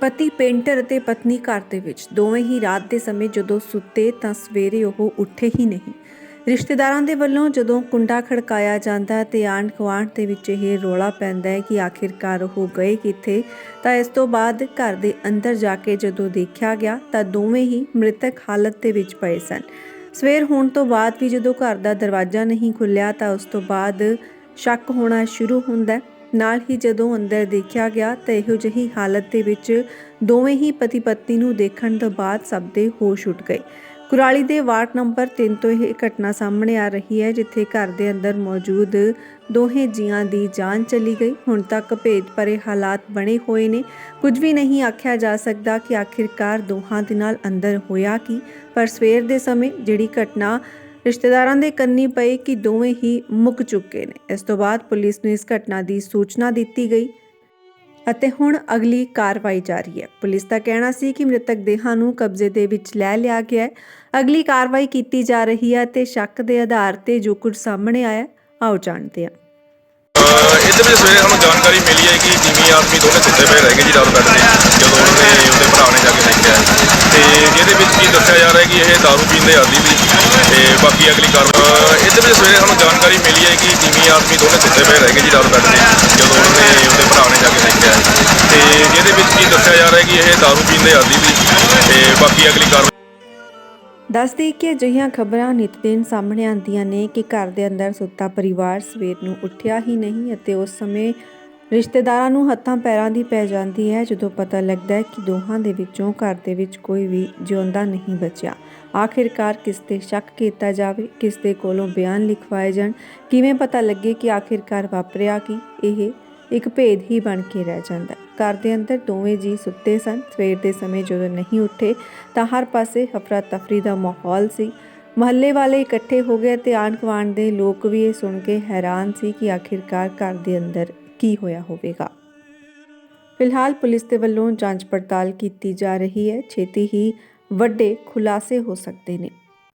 ਪਤੀ ਪੇਂਟਰ ਅਤੇ ਪਤਨੀ ਘਰ ਦੇ ਵਿੱਚ। ਦੋਵੇਂ ਹੀ ਰਾਤ ਦੇ ਸਮੇਂ ਜਦੋਂ ਸੁੱਤੇ ਤਾਂ ਸਵੇਰੇ ਉਹ ਉੱਠੇ ਹੀ ਨਹੀਂ। ਰਿਸ਼ਤੇਦਾਰਾਂ ਦੇ ਵੱਲੋਂ ਜਦੋਂ ਕੁੰਡਾ ਖੜਕਾਇਆ ਜਾਂਦਾ ਤੇ ਆਂਢ ਗੁਆਂਢ ਦੇ ਵਿੱਚ ਇਹ ਰੋਲਾ ਪੈਂਦਾ ਹੈ ਕਿ ਆਖਿਰਕਾਰ ਉਹ ਗਏ ਕਿੱਥੇ, ਤਾਂ ਇਸ ਤੋਂ ਬਾਅਦ ਘਰ ਦੇ ਅੰਦਰ ਜਾ ਕੇ ਜਦੋਂ ਦੇਖਿਆ ਗਿਆ ਤਾਂ ਦੋਵੇਂ ਹੀ ਮ੍ਰਿਤਕ ਹਾਲਤ ਦੇ ਵਿੱਚ ਪਏ ਸਨ। ਸਵੇਰ ਹੋਣ ਤੋਂ ਬਾਅਦ ਵੀ ਜਦੋਂ ਘਰ ਦਾ ਦਰਵਾਜ਼ਾ ਨਹੀਂ ਖੁੱਲਿਆ ਤਾਂ ਉਸ ਤੋਂ ਬਾਅਦ ਸ਼ੱਕ ਹੋਣਾ ਸ਼ੁਰੂ ਹੁੰਦਾ ਹੈ। ਨਾਲ ਹੀ ਜਦੋਂ ਅੰਦਰ ਦੇਖਿਆ ਗਿਆ ਤਾਂ ਇਹੋ ਜਿਹੀ ਹਾਲਤ ਦੇ ਵਿੱਚ ਦੋਵੇਂ ਹੀ ਪਤੀ ਪਤਨੀ ਨੂੰ ਦੇਖਣ ਤੋਂ ਬਾਅਦ ਸਭ ਦੇ ਹੋਸ਼ ਉੱਡ ਗਏ। ਕੁਰਾਲੀ ਦੇ ਵਾਰਡ ਨੰਬਰ 3 ਤੋਂ ਇਹ ਘਟਨਾ ਸਾਹਮਣੇ ਆ ਰਹੀ ਹੈ, ਜਿੱਥੇ ਘਰ ਦੇ ਅੰਦਰ ਮੌਜੂਦ ਦੋਹੇ ਜੀਆਂ ਦੀ ਜਾਨ ਚਲੀ ਗਈ। ਹੁਣ ਤੱਕ ਭੇਦ ਭਰੇ ਹਾਲਾਤ ਬਣੇ ਹੋਏ ਨੇ। ਕੁਝ ਵੀ ਨਹੀਂ ਆਖਿਆ ਜਾ ਸਕਦਾ ਕਿ ਆਖਿਰਕਾਰ ਦੋਹਾਂ ਦੇ ਨਾਲ ਅੰਦਰ ਹੋਇਆ ਕੀ, ਪਰ ਸਵੇਰ ਦੇ ਸਮੇਂ ਜਿਹੜੀ ਘਟਨਾ ਰਿਸ਼ਤੇਦਾਰਾਂ ਦੇ ਕੰਨੀ ਪਈ ਕਿ ਦੋਵੇਂ ਹੀ ਮੁੱਕ ਚੁੱਕੇ ਨੇ। ਇਸ ਤੋਂ ਬਾਅਦ ਪੁਲਿਸ ਨੂੰ ਇਸ ਘਟਨਾ ਦੀ ਸੂਚਨਾ ਦਿੱਤੀ ਗਈ ਅਤੇ ਹੁਣ ਅਗਲੀ ਕਾਰਵਾਈ ਜਾਰੀ ਹੈ। ਪੁਲਿਸ ਦਾ ਕਹਿਣਾ ਸੀ ਕਿ ਮ੍ਰਿਤਕ ਦੇਹਾਂ ਨੂੰ ਕਬਜ਼ੇ ਦੇ ਵਿੱਚ ਲੈ ਲਿਆ ਗਿਆ ਹੈ। ਅਗਲੀ ਕਾਰਵਾਈ ਕੀਤੀ ਜਾ ਰਹੀ ਹੈ ਤੇ ਸ਼ੱਕ ਦੇ ਆਧਾਰ ਤੇ ਜੋ ਕੁਝ ਸਾਹਮਣੇ ਆਇਆ, ਆਓ ਜਾਣਦੇ ਹਾਂ। ਇਹਦੇ ਵਿੱਚ ਸਵੇਰੇ ਸਾਨੂੰ ਜਾਣਕਾਰੀ ਮਿਲੀ ਹੈ ਕਿ ਜਿਵੇਂ ਆਦਮੀ ਦੋਨੇ ਸੁੱਤੇ ਪਏ ਰਹਿ ਗਏ ਜੀ ਰਾਤ ਬੈੱਡ ਤੇ ਜਦੋਂ ਉਹਨਾਂ ਉਹਦੇ ਭਰਾ ਨੇ ਜਾ ਕੇ ਇਹਦੇ ਵਿੱਚ ਕੀ ਦੱਸਿਆ ਜਾ ਰਿਹਾ ਕਿ ਇਹ दारू ਪੀਂਦੇ ਆਦੀ ਸੀ ਤੇ ਬਾਕੀ ਅਗਲੀ ਕਾਰਵਾਈ ਇਹਦੇ ਵਿੱਚ ਸਵੇਰੇ ਸਾਨੂੰ ਜਾਣਕਾਰੀ ਮਿਲੀ ਹੈ ਕਿ ਜਿਵੇਂ ਆਦਮੀ ਦੋਨੇ ਸੁੱਤੇ ਪਏ ਰਹਿ ਗਏ ਜੀ ਰਾਤ ਬੈੱਡ ਤੇ ਜਦੋਂ ਉਹਨਾਂ ਨੇ ਉਹਦੇ ਭਰਾ ਨੇ ਜਾ ਕੇ ਦੇਖਿਆ ਤੇ ਇਹਦੇ ਵਿੱਚ ਕੀ ਦੱਸਿਆ ਜਾ ਰਿਹਾ ਕਿ ਇਹ दारू ਪੀਂਦੇ ਆਦੀ ਸੀ ਤੇ ਬਾਕੀ ਅਗਲੀ ਕਾਰਵਾਈ ਦੱਸ ਦੇਈਏ ਕਿ ਅਜਿਹੀਆਂ ਖਬਰਾਂ ਨਿਤ ਦਿਨ ਸਾਹਮਣੇ ਆਉਂਦੀਆਂ ਨੇ ਕਿ ਘਰ ਦੇ ਅੰਦਰ ਸੁੱਤਾ ਪਰਿਵਾਰ ਸਵੇਰ ਨੂੰ ਉੱਠਿਆ ਹੀ ਨਹੀਂ ਅਤੇ ਉਸ ਸਮੇਂ ਰਿਸ਼ਤੇਦਾਰਾਂ ਨੂੰ ਹੱਥਾਂ ਪੈਰਾਂ ਦੀ ਪੈ ਜਾਂਦੀ ਹੈ ਜਦੋਂ ਪਤਾ ਲੱਗਦਾ ਹੈ ਕਿ ਦੋਹਾਂ ਦੇ ਵਿੱਚੋਂ ਘਰ ਦੇ ਵਿੱਚ ਕੋਈ ਵੀ ਜਿਉਂਦਾ ਨਹੀਂ ਬਚਿਆ। ਆਖਿਰਕਾਰ ਕਿਸ ਤੇ ਸ਼ੱਕ ਕੀਤਾ ਜਾਵੇ, ਕਿਸ ਦੇ ਕੋਲੋਂ ਬਿਆਨ ਲਿਖਵਾਏ ਜਾਣ, ਕਿਵੇਂ ਪਤਾ ਲੱਗੇ ਕਿ ਆਖਿਰਕਾਰ ਵਾਪਰਿਆ ਕੀ, ਇਹ ਇੱਕ ਭੇਦ ਹੀ ਬਣ ਕੇ ਰਹਿ ਜਾਂਦਾ ਘਰ ਦੇ ਅੰਦਰ ਦੋਵੇਂ ਜੀ ਸੁੱਤੇ ਸਨ। ਸਵੇਰ ਦੇ ਸਮੇਂ ਜਦੋਂ ਨਹੀਂ ਉੱਠੇ, ਤਾਂ ਹਰ ਪਾਸੇ ਹਫਰਾ ਤਫਰੀ ਦਾ ਮਾਹੌਲ ਸੀ। ਮਹੱਲੇ ਵਾਲੇ ਇਕੱਠੇ ਹੋ ਗਏ ਤੇ ਆਂਢ ਗੁਆਂਢ ਦੇ ਲੋਕ ਵੀ ਇਹ ਸੁਣ ਕੇ ਹੈਰਾਨ ਸੀ ਕਿ ਆਖਿਰਕਾਰ ਘਰ ਦੇ ਅੰਦਰ ਕੀ ਹੋਇਆ ਹੋਵੇਗਾ? ਫਿਲਹਾਲ ਪੁਲਿਸ ਦੇ ਵੱਲੋਂ ਜਾਂਚ ਪੜਤਾਲ ਕੀਤੀ ਜਾ ਰਹੀ ਹੈ। ਛੇਤੀ ਹੀ ਵੱਡੇ ਖੁਲਾਸੇ ਹੋ ਸਕਦੇ ਨੇ।